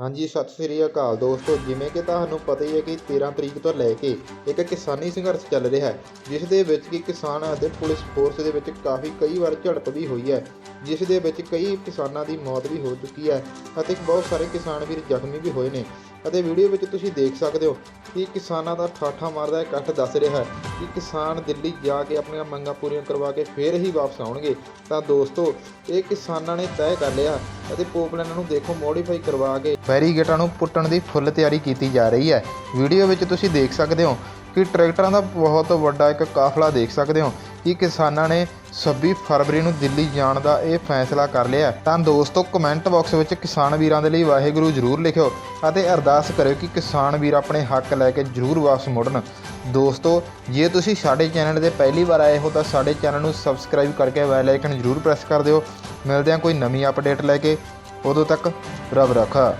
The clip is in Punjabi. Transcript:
ਹਾਂਜੀ, ਸਤਿ ਸ੍ਰੀ ਅਕਾਲ ਦੋਸਤੋ। ਜਿਵੇਂ ਕਿ ਤੁਹਾਨੂੰ ਪਤਾ ਹੀ ਹੈ ਕਿ 13 ਤਰੀਕ ਤੋਂ ਲੈ ਕੇ ਇੱਕ ਕਿਸਾਨੀ ਸੰਘਰਸ਼ ਚੱਲ ਰਿਹਾ ਹੈ, ਜਿਸ ਦੇ ਵਿੱਚ ਕਿ ਕਿਸਾਨ ਅਤੇ ਪੁਲਿਸ ਫੋਰਸ ਦੇ ਵਿੱਚ ਕਾਫੀ ਕਈ ਵਾਰ ਝੜਪ ਵੀ ਹੋਈ ਹੈ, ਜਿਸ ਦੇ ਵਿੱਚ ਕਈ ਕਿਸਾਨਾਂ ਦੀ ਮੌਤ ਵੀ ਹੋ ਚੁੱਕੀ ਹੈ ਅਤੇ ਬਹੁਤ ਸਾਰੇ ਕਿਸਾਨ ਵੀਰ ਜ਼ਖਮੀ ਵੀ ਹੋਏ ਨੇ। ਅਤੇ ਵੀਡੀਓ ਵਿੱਚ ਤੁਸੀਂ ਦੇਖ ਸਕਦੇ ਹੋ ਕਿ ਕਿਸਾਨਾਂ ਦਾ ਠਾਠਾ ਮਾਰਦਾ ਇਕੱਠ ਦੱਸ ਰਿਹਾ ਹੈ। ਕਿ ਕਿਸਾਨ ਦਿੱਲੀ ਜਾ ਕੇ ਆਪਣੀਆਂ ਮੰਗਾਂ ਪੂਰੀਆਂ ਕਰਵਾ ਕੇ ਫੇਰ ਹੀ ਵਾਪਸ ਆਉਣਗੇ। ਤਾਂ ਦੋਸਤੋ, ਇਹ ਕਿਸਾਨਾਂ ਨੇ ਤੈਅ ਕਰ ਲਿਆ ਅਤੇ ਪੋਪਲੈਨਾਂ ਨੂੰ ਦੇਖੋ ਮੋਡੀਫਾਈ ਕਰਵਾ ਕੇ ਬੈਰੀਗੇਟਾਂ ਨੂੰ ਪੁੱਟਣ ਦੀ ਫੁੱਲ ਤਿਆਰੀ ਕੀਤੀ ਜਾ ਰਹੀ ਹੈ। ਵੀਡੀਓ ਵਿੱਚ ਤੁਸੀਂ ਦੇਖ ਸਕਦੇ ਹੋ ਕਿ ਟਰੈਕਟਰਾਂ ਦਾ ਬਹੁਤ ਵੱਡਾ ਇੱਕ ਕਾਫਲਾ ਦੇਖ ਸਕਦੇ ਹੋ ਕਿ ਕਿਸਾਨਾਂ ਨੇ 26 ਫਰਵਰੀ ਨੂੰ ਦਿੱਲੀ ਜਾਣ ਦਾ ਇਹ ਫੈਸਲਾ ਕਰ ਲਿਆ ਤਾਂ ਦੋਸਤੋ ਕਮੈਂਟ ਬਾਕਸ ਵਿੱਚ ਕਿਸਾਨ ਵੀਰਾਂ ਦੇ ਲਈ ਵਾਹਿਗੁਰੂ ਜ਼ਰੂਰ ਲਿਖਿਓ ਅਤੇ ਅਰਦਾਸ ਕਰਿਓ ਕਿ ਕਿਸਾਨ ਵੀਰ ਆਪਣੇ ਹੱਕ ਲੈ ਕੇ ਜ਼ਰੂਰ ਵਾਪਸ ਮੁੜਨ। ਦੋਸਤੋ, ਜੇ ਤੁਸੀਂ ਸਾਡੇ ਚੈਨਲ ਤੇ ਪਹਿਲੀ ਵਾਰ ਆਏ ਹੋ ਤਾਂ ਸਾਡੇ ਚੈਨਲ ਨੂੰ ਸਬਸਕ੍ਰਾਈਬ ਕਰਕੇ ਬੈਲ ਆਈਕਨ ਜ਼ਰੂਰ ਪ੍ਰੈਸ ਕਰ ਦਿਓ। ਮਿਲਦੇ ਹਾਂ ਕੋਈ ਨਵੀਂ ਅਪਡੇਟ ਲੈ ਕੇ। ਉਦੋਂ ਤੱਕ ਰੱਬ ਰੱਖਾ।